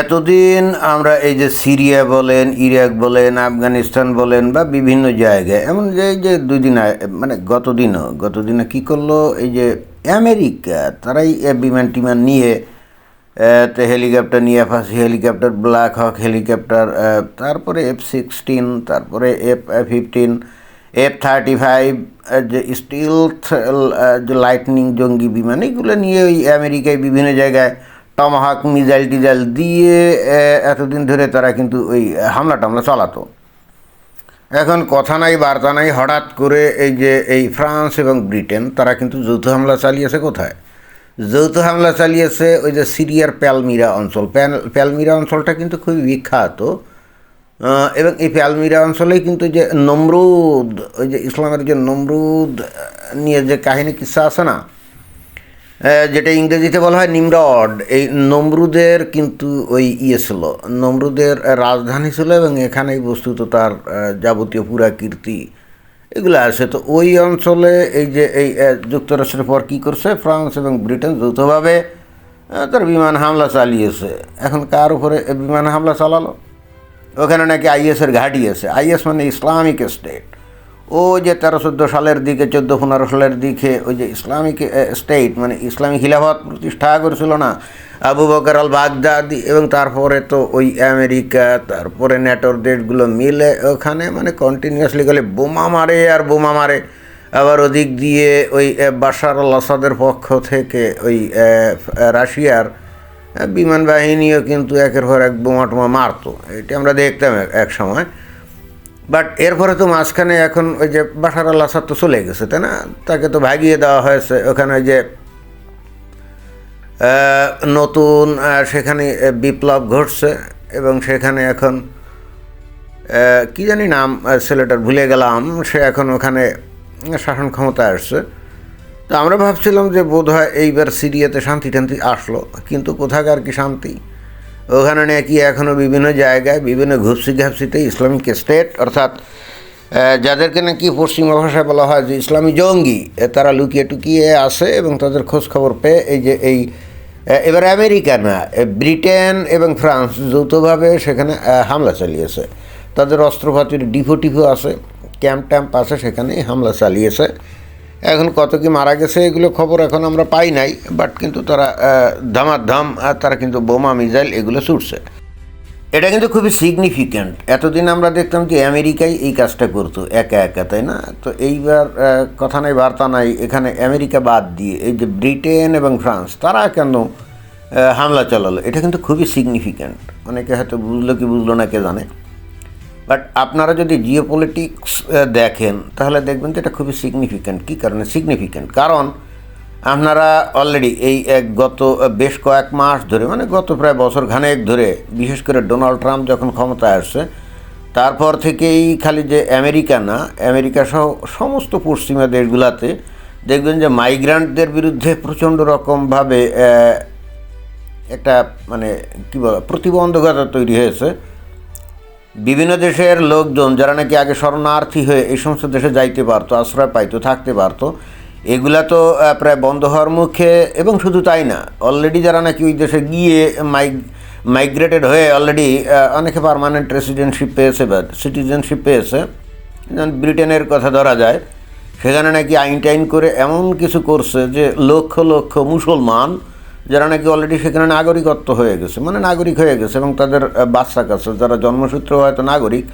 এতদিন আমরা এই যে সিরিয়া বলেন, ইরাক বলেন, আফগানিস্তান বলেন বা বিভিন্ন জায়গায়, এমন যে এই যে দুই দিন মানে গতদিনও গতদিনে কী করল? এই যে আমেরিকা, তারাই বিমান টিমান নিয়ে তো হেলিকপ্টার নিয়ে, ফাঁসি হেলিকপ্টার, ব্ল্যাক হক হেলিকপ্টার তারপরে এফ সিক্সটিন, তারপরে F fifteen, F thirty five যে স্টিল যে লাইটনিং জঙ্গি বিমান, এগুলো নিয়ে ওই আমেরিকায় বিভিন্ন জায়গায় টমাহাক মিজাইল টিজাইল দিয়ে এতদিন ধরে তারা কিন্তু ওই হামলা টামলা চালাতো। এখন কথা নাই, বার্তা নাই, হঠাৎ করে এই যে, এই ফ্রান্স এবং ব্রিটেন, তারা কিন্তু যৌথ হামলা চালিয়েছে কোথায়? যৌথ হামলা চালিয়েছে ওই যে সিরিয়ার প্যালমিরা অঞ্চল। প্যাল- প্যালমিরা অঞ্চলটা কিন্তু খুবই বিখ্যাত এবং এই প্যালমিরা অঞ্চলেই কিন্তু যে নমরুদ, ওই যে ইসলামের যে নমরুদ, নিয়ে যে কাহিনী কিসা আছে না যেটা ইংরেজিতে বলা হয় নিমরড, এই নমরুদের কিন্তু ওই ইয়ে ছিল, নমরুদের রাজধানী ছিল এবং এখানেই বস্তুত তার যাবতীয় পুরা কীর্তি এগুলো আছে। তো ওই অঞ্চলে এই যে, এই যুক্তরাষ্ট্রের পর কী করছে? ফ্রান্স এবং ব্রিটেন যৌথভাবে তার বিমান হামলা চালিয়েছে। এখন কার উপরে বিমান হামলা চালালো? ওখানে নাকি আইএসের ঘাঁটি আছে। আইএস মানে ইসলামিক স্টেট। ও যে তেরো চোদ্দ সালের দিকে, চোদ্দ পনেরো সালের দিকে ওই যে ইসলামিক স্টেট মানে ইসলামিক খিলাফত প্রতিষ্ঠা করেছিল না, আবু বকর আল বাগদাদি এবং তারপরে তো ওই আমেরিকা, তারপরে নেটোর দেশগুলো মিলে ওখানে মানে কন্টিনিউয়াসলি গেলে বোমা মারে আর বোমা মারে। আবার ওদিক দিয়ে ওই বাশার আল আসাদের পক্ষ থেকে ওই রাশিয়ার বিমান বাহিনীও কিন্তু একের পর এক বোমা টোমা মারতো। এটা আমরা দেখতাম এক সময়। বাট এরপরে তো মাঝখানে এখন ওই যে বাসার আল আসাদ তো চলে গেছে, তাই না? তাকে তো ভাগিয়ে দেওয়া হয়েছে। ওখানে ওই যে নতুন সেখানে বিপ্লব ঘটছে এবং সেখানে এখন কি জানি নাম ছেলেটার ভুলে গেলাম। সে এখন ওখানে শাসন ক্ষমতায় আসছে। তো আমরা ভাবছিলাম যে বোধ হয় এইবার সিরিয়াতে শান্তি টান্তি আসলো, কিন্তু কোথাকার কি শান্তি? ওখানে নাকি এখনও বিভিন্ন জায়গায়, বিভিন্ন ঘুপসি ঘাপসিতে ইসলামিক স্টেট, অর্থাৎ যাদেরকে নাকি পশ্চিমা ভাষায় বলা হয় যে ইসলামী জঙ্গি তারা লুকিয়ে টুকিয়ে আসে এবং তাদের খোঁজ খবর পেয়ে এই যে এই এবার আমেরিকা না ব্রিটেন এবং ফ্রান্স যৌথভাবে সেখানে হামলা চালিয়েছে। তাদের অস্ত্রপাতির ডিফো টিপো আছে ক্যাম্প ট্যাম্প আছে সেখানে হামলা চালিয়েছে। এখন কত কি মারা গেছে এগুলো খবর এখন আমরা পাই নাই বাট কিন্তু তারা ধামাধাম তারা কিন্তু বোমা, মিসাইল এগুলো ছুটছে। এটা কিন্তু খুবই সিগনিফিক্যান্ট এতদিন আমরা দেখতাম যে আমেরিকাই এই কাজটা করতো, একা একা, তাই না? তো এইবার কথা নাই, বার্তা নাই, এখানে আমেরিকা বাদ দিয়ে, এই যে ব্রিটেন এবং ফ্রান্স, তারা কেন হামলা চালালো? এটা কিন্তু খুবই সিগনিফিক্যান্ট অনেকে হয়তো বুঝলো কি বুঝলো না, কে জানে? বাট আপনারা যদি জিও পলিটিক্স দেখেন, তাহলে দেখবেন যে এটা খুবই সিগনিফিক্যান্ট কী কারণে? সিগনিফিক্যান্ট কারণ আপনারা অলরেডি এই এক গত বেশ কয়েক মাস ধরে মানে গত প্রায় বছর খানেক ধরে, বিশেষ করে ডোনাল্ড ট্রাম্প যখন ক্ষমতায় আসছে, তারপর থেকেই খালি যে আমেরিকা না, আমেরিকা সহ সমস্ত পশ্চিমা দেশগুলোতে দেখবেন যে মাইগ্রান্টদের বিরুদ্ধে প্রচণ্ড রকমভাবে একটা মানে কী বল, প্রতিবন্ধকতা তৈরি হয়েছে। বিভিন্ন দেশের লোকজন যারা নাকি আগে শরণার্থী হয়ে এই সমস্ত দেশে যাইতে পারতো, আশ্রয় পাইতো, থাকতে পারতো, এগুলা তো প্রায় বন্ধ হওয়ার মুখে এবং শুধু তাই না অলরেডি যারা নাকি ওই দেশে গিয়ে মাইগ মাইগ্রেটেড হয়ে অলরেডি অনেকে পারমানেন্ট রেসিডেন্টশিপ পেয়েছে বা সিটিজেনশিপ পেয়েছে। যেমন ব্রিটেনের কথা ধরা যায়, সেখানে নাকি আইন টাইন করে এমন কিছু করছে যে লক্ষ লক্ষ মুসলমান যারা নাকি অলরেডি সেখানে নাগরিকত্ব হয়ে গেছে মানে নাগরিক হয়ে গেছে এবং তাদের বাচ্চা কাছে যারা জন্মসূত্র হয়তো নাগরিক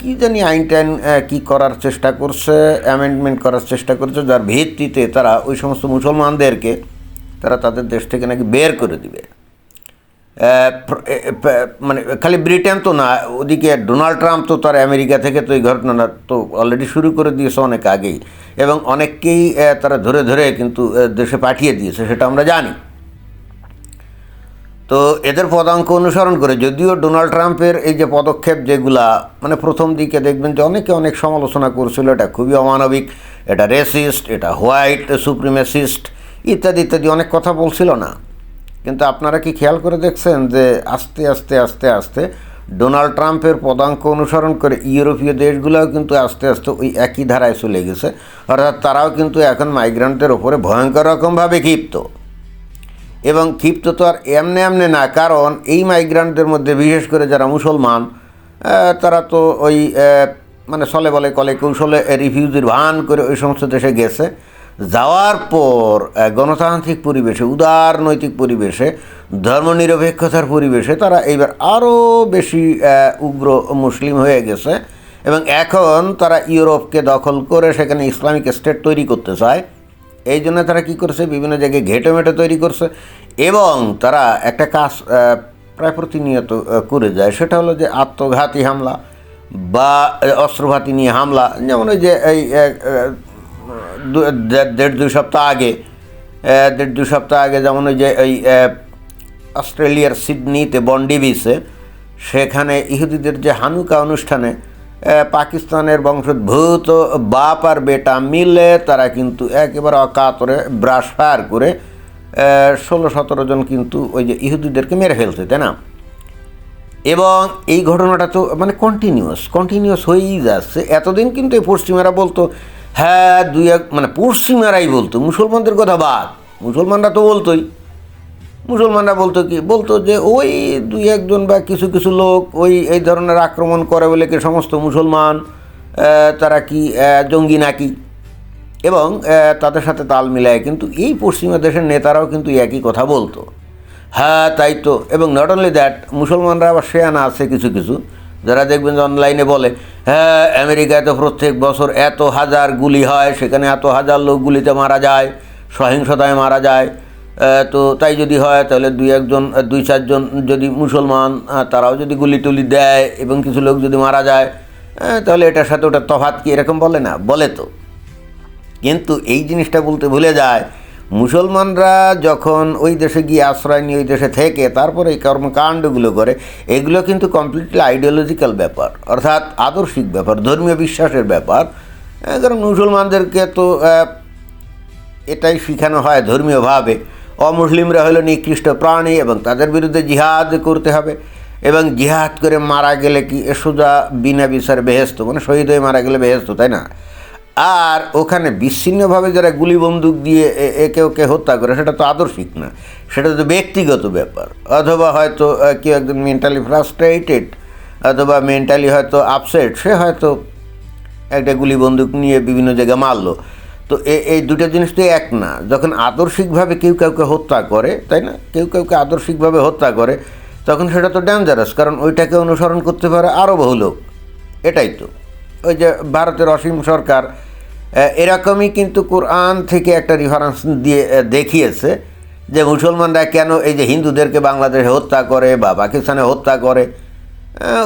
কি জানি আইন টাইন কী করার চেষ্টা করছে অ্যামেন্ডমেন্ট করার চেষ্টা করছে, যার ভিত্তিতে তারা ওই সমস্ত মুসলমানদেরকে, তারা তাদের দেশ থেকে নাকি বের করে দিবে। মানে খালি ব্রিটেন তো না, ওদিকে ডোনাল্ড ট্রাম্প তো তার আমেরিকা থেকে তো এই ঘটনাটা তো অলরেডি শুরু করে দিয়েছে অনেক আগেই। এবং অনেককেই তারা ধরে ধরে কিন্তু দেশে পাঠিয়ে দিয়েছে, সেটা আমরা জানি। তো এদের পদাঙ্ক অনুসরণ করে যদিও ডোনাল্ড ট্রাম্পের এই যে পদক্ষেপ যেগুলা মানে প্রথম দিকে দেখবেন যে অনেকে অনেক সমালোচনা করছিল, এটা খুবই অমানবিক, এটা রেসিস্ট এটা হোয়াইট সুপ্রিমেসিস্ট ইত্যাদি ইত্যাদি অনেক কথা বলছিল না। কিন্তু আপনারা কি খেয়াল করে দেখছেন যে আস্তে আস্তে আস্তে আস্তে ডোনাল্ড ট্রাম্পের পদাঙ্ক অনুসরণ করে ইউরোপীয় দেশগুলোও কিন্তু আস্তে আস্তে ওই একই ধারায় চলে গেছে। অর্থাৎ তারাও কিন্তু এখন মাইগ্রান্টদের ওপরে ভয়ঙ্কর রকমভাবে ক্ষিপ্ত। এবং ক্ষিপ্ত তো আর এমনি এমনি না, কারণ এই মাইগ্রান্টদের মধ্যে বিশেষ করে যারা মুসলমান তারা তো ওই মানে চলে বলে, কলে কৌশলে রিফিউজির ভান করে ওই সমস্ত দেশে গেছে। যাওয়ার পর গণতান্ত্রিক পরিবেশে, উদার নৈতিক পরিবেশে, ধর্মনিরপেক্ষতার পরিবেশে তারা এইবার আরও বেশি উগ্র মুসলিম হয়ে গেছে এবং এখন তারা ইউরোপকে দখল করে সেখানে ইসলামিক স্টেট তৈরি করতে চায়। এই জন্য তারা কী করছে? বিভিন্ন জায়গায় ঘেটে মেটে তৈরি করছে এবং তারা একটা কাজ প্রায় প্রতিনিয়ত করে যায়। সেটা হলো যে আত্মঘাতী হামলা বা অস্ত্রঘাতী নিয়ে হামলা। যেমন ওই যে এই দেড় দুই সপ্তাহ আগে দেড় দুই সপ্তাহ আগে যেমন ওই যে ওই অস্ট্রেলিয়ার সিডনিতে বন্ডি বিচে সেখানে ইহুদিদের যে হানুকা অনুষ্ঠানে পাকিস্তানের বংশোদ্ভূত বাপ আর বেটা মিলে তারা কিন্তু একেবারে অকাতরে ব্রাশ করে ষোলো সতেরো জন কিন্তু ওই যে ইহুদিদেরকে মেরে ফেলছে, তাই না? এবং এই ঘটনাটা তো মানে কন্টিনিউয়াস কন্টিনিউয়াস হয়েই যাচ্ছে। এতদিন কিন্তু এই পশ্চিমারা বলতো হ্যাঁ দুই এক মানে পশ্চিমারাই বলতো। মুসলমানদের কথা বাদ। মুসলমানরা তো বলতোই। মুসলমানরা বলতো কি, বলতো যে ওই দুই একজন বা কিছু কিছু লোক ওই, এই ধরনের আক্রমণ করে বলে কি সমস্ত মুসলমান তারা কি জঙ্গি নাকি? এবং তাদের সাথে তাল মিলায়। কিন্তু এই পশ্চিমা দেশের নেতারাও কিন্তু একই কথা বলতো। হ্যাঁ তাই তো। এবং নট অনলি দ্যাট মুসলমানরা আবার শেয়ানা আছে কিছু কিছু। যারা দেখবেন যে অনলাইনে বলে হ্যাঁ আমেরিকায় তো প্রত্যেক বছর এত হাজার গুলি হয়, সেখানে এত হাজার লোক গুলিতে মারা যায়, সহিংসতায় মারা যায়। তো তাই যদি হয়, তাহলে দুই একজন, দুই চারজন যদি মুসলমান তারাও যদি গুলি টুলি দেয় এবং কিছু লোক যদি মারা যায় তাহলে এটার সাথে ওটা তফাৎ কি এরকম বলে না? বলে তো। কিন্তু এই জিনিসটা বলতে ভুলে যায় মুসলমানরা যখন ওই দেশে গিয়ে আশ্রয় নিয়ে ওই দেশে থেকে তারপরে এই কর্মকাণ্ডগুলো করে, এগুলো কিন্তু কমপ্লিটলি আইডিওলজিক্যাল ব্যাপার, অর্থাৎ আদর্শিক ব্যাপার, ধর্মীয় বিশ্বাসের ব্যাপার। কারণ মুসলমানদেরকে তো এটাই শেখানো হয় ধর্মীয়ভাবে, অমুসলিমরা হলো নিকৃষ্ট প্রাণী এবং তাদের বিরুদ্ধে জিহাদ করতে হবে এবং জিহাদ করে মারা গেলে কি সোজা বিনা বিচার বেহেস্ত মানে শহীদ হয়ে মারা গেলে বেহেস্ত তাই না? আর ওখানে বিচ্ছিন্নভাবে যারা গুলি বন্দুক দিয়ে একে ওকে হত্যা করে, সেটা তো আদর্শিক না। সেটা তো ব্যক্তিগত ব্যাপার। অথবা হয়তো কেউ একজন মেন্টালি ফ্রাস্ট্রেটেড অথবা মেন্টালি হয়তো আপসেট সে হয়তো একটা গুলি বন্দুক নিয়ে বিভিন্ন জায়গায় মারলো। তো এই দুটো জিনিস তো এক না। যখন আদর্শিকভাবে কেউ কাউকে হত্যা করে, তাই না? কেউ কাউকে আদর্শিকভাবে হত্যা করে, তখন সেটা তো ডেঞ্জারাস কারণ ওইটাকে অনুসরণ করতে পারে আরও বহু লোক। এটাই তো। ওই যে ভারতের অসীম সরকার এরকমই কিন্তু কোরআন থেকে একটা রেফারেন্স দিয়ে দেখিয়েছে যে মুসলমানরা কেন এই যে হিন্দুদেরকে বাংলাদেশে হত্যা করে বা পাকিস্তানে হত্যা করে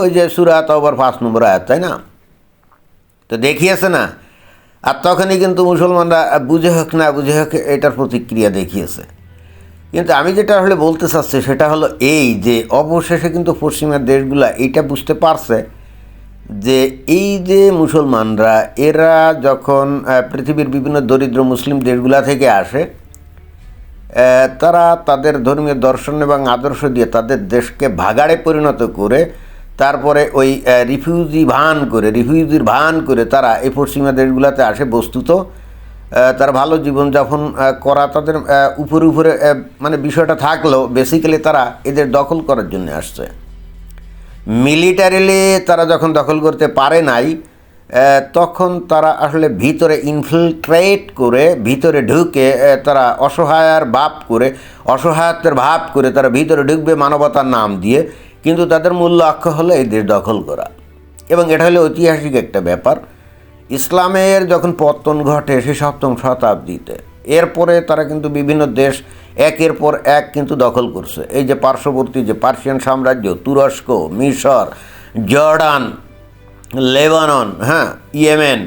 ওই যে সুরাত আবার পাঁচ নম্বর আয়াত, তাই না? তো দেখিয়েছে না। আর তখনই কিন্তু মুসলমানরা বুঝে হোক না বুঝে হোক, এটার প্রতিক্রিয়া দেখিয়েছে। কিন্তু আমি যেটা হলে বলতে চাচ্ছি সেটা হলো এই যে অবশেষে কিন্তু পশ্চিমের দেশগুলা এইটা বুঝতে পারছে যে এই যে মুসলমানরা, এরা যখন পৃথিবীর বিভিন্ন দরিদ্র মুসলিম দেশগুলা থেকে আসে তারা তাদের ধর্মীয় দর্শন এবং আদর্শ দিয়ে তাদের দেশকে ভাগাড়ে পরিণত করে, তারপরে ওই রিফিউজি ভান করে, রিফিউজির ভান করে তারা এই পশ্চিমা দেশগুলোতে আসে বস্তুত। তারা ভালো জীবনযাপন করা তাদের উপরে উপরে মানে বিষয়টা থাকলেও বেসিক্যালি তারা এদের দখল করার জন্য আসছে। মিলিটারিলি তারা যখন দখল করতে পারে নাই তখন তারা আসলে ভিতরে ইনফিল্ট্রেট করে, ভিতরে ঢুকে তারা অসহায়ার ভাব করে, অসহায়ত্বের ভাব করে তারা ভিতরে ঢুকবে মানবতার নাম দিয়ে। কিন্তু তাদের মূল লক্ষ্য হলো এই দেশ দখল করা। এবং এটা হলো ঐতিহাসিক একটা ব্যাপার। ইসলামের যখন পতন ঘটে সে সপ্তম শতাব্দীতে, এরপরে তারা কিন্তু বিভিন্ন দেশ একের পর এক কিন্তু দখল করছে। এই যে পার্শ্ববর্তী যে পার্সিয়ান সাম্রাজ্য, তুরস্ক, মিশর, জর্ডান, লেবানন হ্যাঁ ইয়েমেন,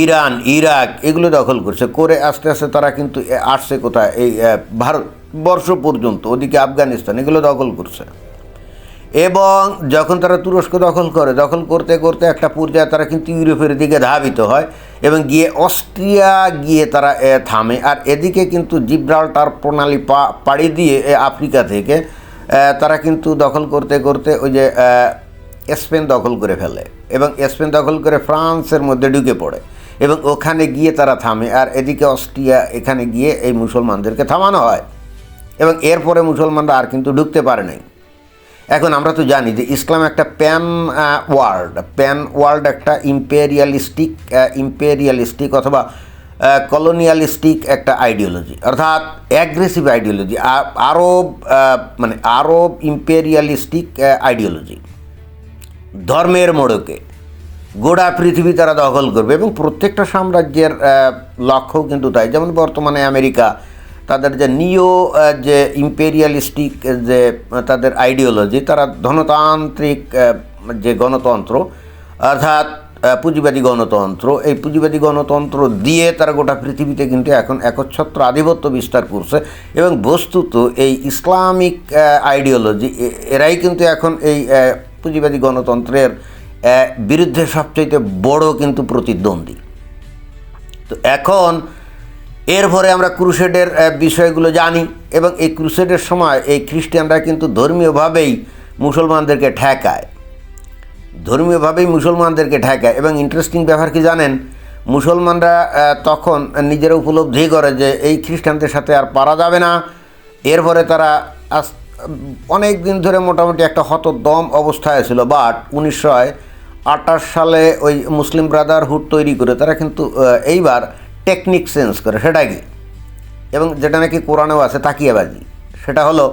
ইরান, ইরাক, এগুলো দখল করছে। করে আস্তে আস্তে তারা কিন্তু আসছে কোথায়? এই ভারতবর্ষ পর্যন্ত, ওদিকে আফগানিস্তান, এগুলো দখল করছে। এবং যখন তারা তুরস্ক দখল করে, দখল করতে করতে একটা পর্যায়ে তারা কিন্তু ইউরোপের দিকে ধাবিত হয় এবং গিয়ে অস্ট্রিয়া গিয়ে তারা থামে। আর এদিকে কিন্তু জিব্রাল্টার প্রণালী পাড়ি দিয়ে আফ্রিকা থেকে তারা কিন্তু দখল করতে করতে ওই যে স্পেন দখল করে ফেলে এবং স্পেন দখল করে ফ্রান্সের মধ্যে ঢুকে পড়ে এবং ওখানে গিয়ে তারা থামে। আর এদিকে অস্ট্রিয়া এখানে গিয়ে এই মুসলমানদেরকে থামানো হয় এবং এরপরে মুসলমানরা আর কিন্তু ঢুকতে পারে নাই। এখন আমরা তো জানি যে ইসলাম একটা প্যান ওয়ার্ল্ড প্যান ওয়ার্ল্ড একটা ইম্পেরিয়ালিস্টিক ইম্পেরিয়ালিস্টিক অথবা কলোনিয়ালিস্টিক একটা আইডিওলজি অর্থাৎ অ্যাগ্রেসিভ আইডিওলজি আরব মানে আরব ইম্পেরিয়ালিস্টিক আইডিওলজি ধর্মের মোড়কে। গোটা পৃথিবী তারা দখল করবে এবং প্রত্যেকটা সাম্রাজ্যের আহ, লক্ষ্যও কিন্তু তাই। যেমন বর্তমানে আমেরিকা তাদের যে নিও যে ইম্পেরিয়ালিস্টিক যে, তাদের আইডিওলজি তারা ধনতান্ত্রিক যে গণতন্ত্র, অর্থাৎ পুঁজিবাদী গণতন্ত্র, এই পুঁজিবাদী গণতন্ত্র দিয়ে তারা গোটা পৃথিবীতে কিন্তু এখন একচ্ছত্র আধিপত্য বিস্তার করছে এবং বস্তুত এই ইসলামিক আইডিওলজি এরাই কিন্তু এখন এই পুঁজিবাদী গণতন্ত্রের বিরুদ্ধে সবচাইতে বড় কিন্তু প্রতিদ্বন্দ্বী। তো এখন এরপরে আমরা ক্রুসেডের বিষয়গুলো জানি এবং এই ক্রুসেডের সময় এই খ্রিস্টানরা কিন্তু ধর্মীয়ভাবেই মুসলমানদেরকে ঠেকায়। ধর্মীয়ভাবেই মুসলমানদেরকে ঠেকায় এবং ইন্টারেস্টিং ব্যাপার কি জানেন? মুসলমানরা তখন নিজেরা উপলব্ধি করে যে এই খ্রিস্টানদের সাথে আর পারা যাবে না। এরপরে তারা অনেক দিন ধরে মোটামুটি একটা হতদম অবস্থায় ছিল বাট উনিশশো আটাশ সালে ওই মুসলিম ব্রাদারহুড তৈরি করে তারা কিন্তু এইবার টেকনিক চেঞ্জ করে সেটা কি? এবং যেটা নাকি কোরআনেও আছে, তাকিয়াবাজি। সেটা হলো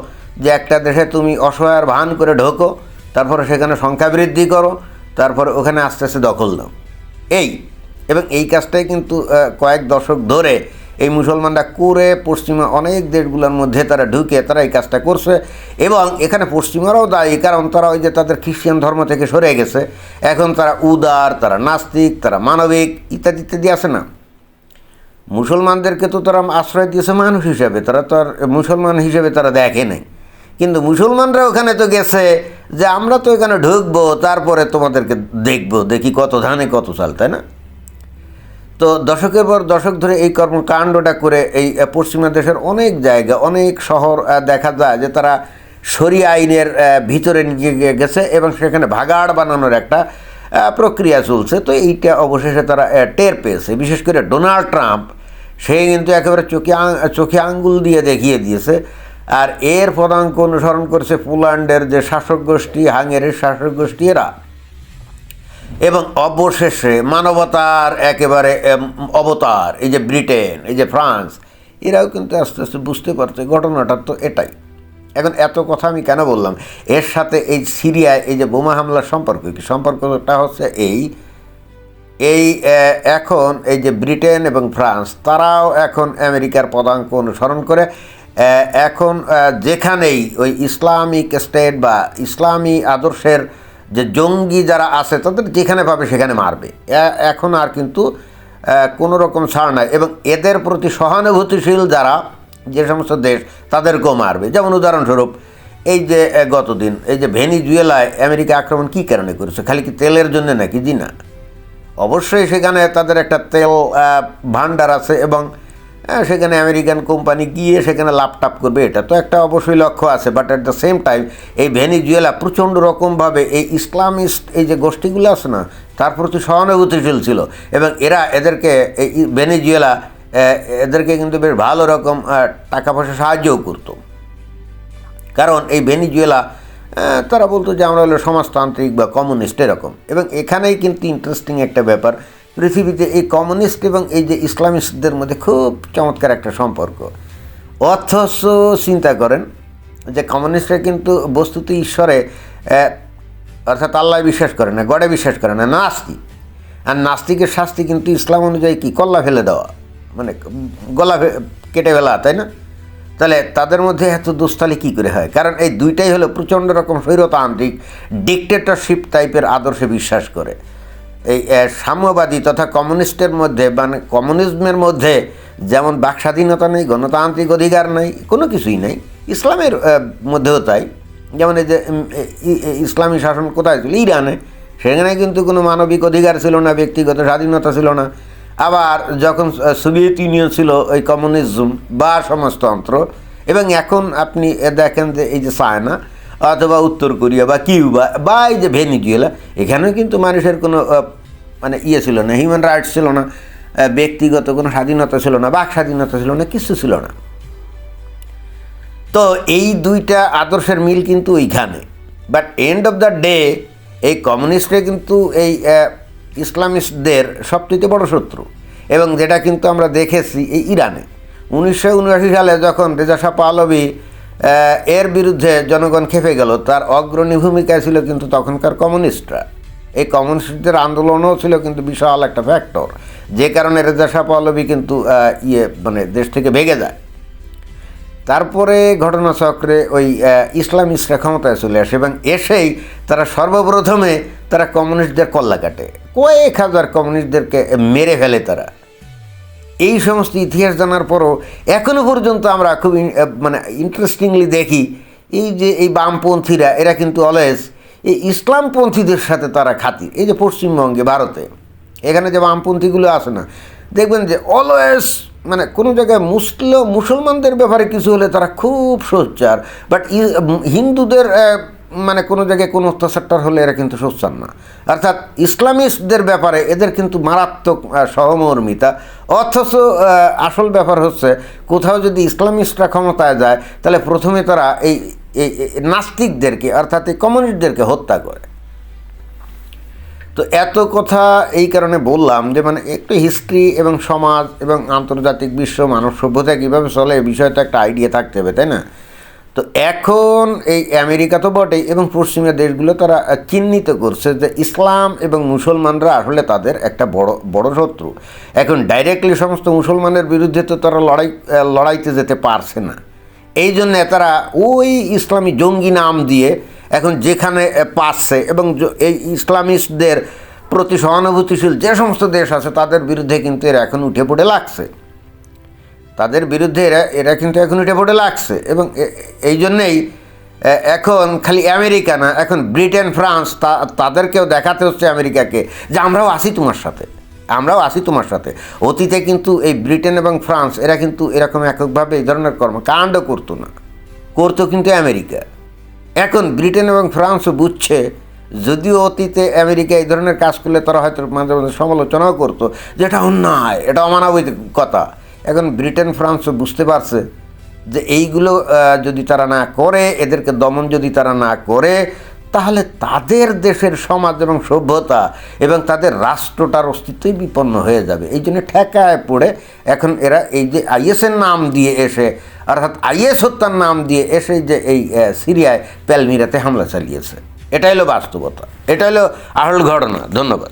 যে একটা দেশে তুমি অসহায়ের ভান করে ঢোকো, তারপরে সেখানে সংখ্যা বৃদ্ধি করো, তারপরে ওখানে আস্তে আস্তে দখল দাও এই, এবং এই কাজটাই কিন্তু কয়েক দশক ধরে এই মুসলমানরা করে, পশ্চিমা অনেক দেশগুলোর মধ্যে তারা ঢুকে, তারা এই কাজটা করছে, এবং এখানে পশ্চিমারাও দায়ী, কারণ তারা ওই যে তাদের খ্রিস্টান ধর্ম থেকে সরে গেছে, এখন তারা উদার, তারা নাস্তিক, তারা মানবিক, ইত্যাদি ইত্যাদি আছে না? মুসলমানদেরকে তো তারা আশ্রয় দিয়েছে মানুষ হিসেবে, তারা তো আর মুসলমান হিসেবে তারা দেখে নাই। কিন্তু মুসলমানরা ওখানে তো গেছে যে আমরা তো এখানে ঢুকবো, তারপরে তোমাদেরকে দেখব, দেখি কত ধানে কত চাল, তাই না? তো দশকের পর দশক ধরে এই কর্মকাণ্ডটা করে এই পশ্চিমা দেশের অনেক জায়গা, অনেক শহর দেখা যায় যে তারা সরি আইনের ভিতরে নিয়ে গেছে এবং সেখানে ভাগাড় বানানোর একটা প্রক্রিয়া চলছে। তো এইটা অবশেষে তারা টের পেয়েছে। বিশেষ করে ডোনাল্ড ট্রাম্প সে কিন্তু একেবারে চোখে চোখে আঙ্গুল দিয়ে দেখিয়ে দিয়েছে। আর এর পদাঙ্ক অনুসরণ করেছে পোল্যান্ডের যে শাসক গোষ্ঠী, হাঙ্গেরির শাসক গোষ্ঠী এরা। এবং অবশেষে মানবতার একেবারে অবতার, এই যে ব্রিটেন, এই যে ফ্রান্স, এরাও কিন্তু আস্তে আস্তে বুঝতে পারছে ঘটনাটা তো এটাই। এখন এত কথা আমি কেন বললাম? এর সাথে এই সিরিয়ায় এই যে বোমা হামলার সম্পর্ক কি? সম্পর্কটা হচ্ছে এই এই এখন এই যে ব্রিটেন এবং ফ্রান্স, তারাও এখন আমেরিকার পদাঙ্ক অনুসরণ করে এখন যেখানেই ওই ইসলামিক স্টেট বা ইসলামী আদর্শের যে জঙ্গি যারা আছে, তাদের যেখানে পাবে সেখানে মারবে। এখন আর কিন্তু কোনো রকম ছাড় নাই এবং এদের প্রতি সহানুভূতিশীল যারা যে সমস্ত দেশ, তাদেরকেও মারবে। যেমন উদাহরণস্বরূপ, এই যে গতদিন, এই যে ভেনিজুয়েলায় আমেরিকা আক্রমণ কী কারণে করেছে? খালি কি তেলের জন্য নাকি? জি না। অবশ্যই সেখানে তাদের একটা তেল ভাণ্ডার আছে এবং সেখানে আমেরিকান কোম্পানি গিয়ে সেখানে লাপটাপ করবে। এটা তো একটা অবশ্যই লক্ষ্য আছে but at the same time এই ভেনিজুয়েলা প্রচণ্ড রকমভাবে এই ইসলামিস্ট, এই যে গোষ্ঠীগুলো আছে না, তার প্রতি সহানুভূতিশীল ছিল। এবং এরা এদেরকে, এই ভেনিজুয়েলা এদেরকে কিন্তু বেশ ভালো রকম টাকা পয়সা সাহায্যও করতো। কারণ এই ভেনিজুয়েলা তারা বলতো যে আমরা হলো সমাজতান্ত্রিক বা কমিউনিস্ট, এরকম। এবং এখানেই কিন্তু ইন্টারেস্টিং একটা ব্যাপার, পৃথিবীতে এই কমিউনিস্ট এবং এই যে ইসলামিস্টদের মধ্যে খুব চমৎকার একটা সম্পর্ক। অথচ চিন্তা করেন যে কমিউনিস্টরা কিন্তু বস্তুত ঈশ্বরে অর্থাৎ আল্লাহ বিশ্বাস করে না, গডে বিশ্বাস করে না, নাস্তিক। আর নাস্তিকের শাস্তি কিন্তু ইসলাম অনুযায়ী কি? কল্লা ফেলে দেওয়া। মানে গলা কেটে ফেলা, তাই না? তাহলে তাদের মধ্যে এত দোস্তালি কী করে হয়? কারণ এই দুইটাই হলো প্রচণ্ড রকম স্বৈরতান্ত্রিক ডিকটেটরশিপ টাইপের আদর্শে বিশ্বাস করে। এই সাম্যবাদী তথা কমিউনিস্টের মধ্যে মানে কমিউনিজমের মধ্যে যেমন বাক স্বাধীনতা নেই, গণতান্ত্রিক অধিকার নেই, কোনো কিছুই নেই। ইসলামের মধ্যেও তাই। যেমন এই যে ইসলামী শাসন কোথায় ছিল? ইরানে। সেখানে কিন্তু কোনো মানবিক অধিকার ছিল না, ব্যক্তিগত স্বাধীনতা ছিল না। আবার যখন সোভিয়েত ইউনিয়ন ছিল ওই কমিউনিজম বা সমাজতন্ত্র, এবং এখন আপনি দেখেন যে এই যে চায়না অথবা উত্তর কোরিয়া বা কিউবা বা এই যে ভেনিজুয়েলা, এখানেও কিন্তু মানুষের কোনো মানে ইয়ে ছিল না হিউম্যান রাইটস ছিল না ব্যক্তিগত কোনো স্বাধীনতা ছিল না, বাক স্বাধীনতা ছিল না, কিছু ছিল না। তো এই দুইটা আদর্শের মিল কিন্তু ওইখানে। But end of the day এই কমিউনিস্টে কিন্তু এই ইসলামিস্টদের সবচেয়ে বড় শত্রু এবং যেটা কিন্তু আমরা দেখেছি এই ইরানে। উনিশশো উনআশি সালে যখন রেজা শাহ পাহলভি এর বিরুদ্ধে জনগণ খেপে গেল, তার অগ্রণী ভূমিকায় ছিল কিন্তু তখনকার কমিউনিস্টরা। এই কমিউনিস্টদের আন্দোলনও ছিল কিন্তু বিশাল একটা ফ্যাক্টর যে কারণে রেজা শাহ পাহলভি কিন্তু ইয়ে মানে দেশ থেকে ভেগে যায়। তারপরে ঘটনাচক্রে ওই ইসলামিস্টরা ক্ষমতায় চলে আসে এবং এসেই তারা সর্বপ্রথমে তারা কমিউনিস্টদের কল্লা কাটে। কয়েক হাজার কমিউনিস্টদেরকে মেরে ফেলে তারা। এই সমস্ত ইতিহাস জানার পরও এখনও পর্যন্ত আমরা খুব মানে ইন্টারেস্টিংলি দেখি, এই যে এই বামপন্থীরা, এরা কিন্তু অলওয়েজ এই ইসলামপন্থীদের সাথে তারা খাতি। এই যে পশ্চিমবঙ্গে, ভারতে, এখানে যে বামপন্থীগুলো আসে না, দেখবেন যে অলওয়েজ মানে কোনো জায়গায় মুসলিম মুসলমানদের ব্যাপারে কিছু হলে তারা খুব সোচ্চার। বাট হিন্দুদের মানে কোনো জায়গায় কোনো অত্যাচারটার হলে এরা কিন্তু সোচ্চার না। অর্থাৎ ইসলামিস্টদের ব্যাপারে এদের কিন্তু মারাত্মক সহমর্মিতা। অথচ আসল ব্যাপার হচ্ছে, কোথাও যদি ইসলামিস্টরা ক্ষমতায় যায়, তাহলে প্রথমে তারা এই নাস্তিকদেরকে, অর্থাৎ এই কমিউনিস্টদেরকে হত্যা করে। তো এত কথা এই কারণে বললাম যে মানে একটু হিস্ট্রি এবং সমাজ এবং আন্তর্জাতিক বিশ্ব, মানব সভ্যতা কীভাবে চলে, এই বিষয়ে তো একটা আইডিয়া থাকতে হবে, তাই না? তো এখন এই আমেরিকা তো বটেই এবং পশ্চিমা দেশগুলো তারা চিহ্নিত করছে যে ইসলাম এবং মুসলমানরা আসলে তাদের একটা বড় বড় শত্রু। এখন ডাইরেক্টলি সমস্ত মুসলমানের বিরুদ্ধে তো তারা লড়াই লড়াইতে যেতে পারছে না। এই জন্য তারা ওই ইসলামী জঙ্গি নাম দিয়ে এখন যেখানে পাচ্ছে এবং এই ইসলামিস্টদের প্রতি সহানুভূতিশীল যে সমস্ত দেশ আছে তাদের বিরুদ্ধে কিন্তু এরা এখন উঠে পড়ে লাগছে। তাদের বিরুদ্ধে এরা এরা কিন্তু এখন এটা পড়ে লাগছে। এবং এই জন্যেই এখন খালি আমেরিকা না, এখন ব্রিটেন, ফ্রান্স তাদেরকেও দেখাতে হচ্ছে আমেরিকাকে যে আমরাও আসি তোমার সাথে। আমরাও আসি তোমার সাথে। অতীতে কিন্তু এই ব্রিটেন এবং ফ্রান্স, এরা কিন্তু এরকম এককভাবে এই ধরনের কর্মকাণ্ড করতো না। করতো কিন্তু আমেরিকা। এখন ব্রিটেন এবং ফ্রান্সও বুঝছে, যদিও অতীতে আমেরিকা এই ধরনের কাজ করলে তারা হয়তো মাঝে মাঝে সমালোচনাও করতো যে এটা অন্যায়, এটা অমানবিকতা এখন ব্রিটেন, ফ্রান্সও বুঝতে পারছে যে এইগুলো যদি তারা না করে, এদেরকে দমন যদি তারা না করে, তাহলে তাদের দেশের সমাজ এবং সভ্যতা এবং তাদের রাষ্ট্রটার অস্তিত্বই বিপন্ন হয়ে যাবে। এই জন্য ঠেকায় পড়ে এখন এরা এই যে আইএসের নাম দিয়ে এসে, অর্থাৎ আইএস হত্যার নাম দিয়ে এসে যে এই সিরিয়ায় প্যালমিরাতে হামলা চালিয়েছে। এটা হলো বাস্তবতা। এটা হলো আসল ঘটনা। ধন্যবাদ।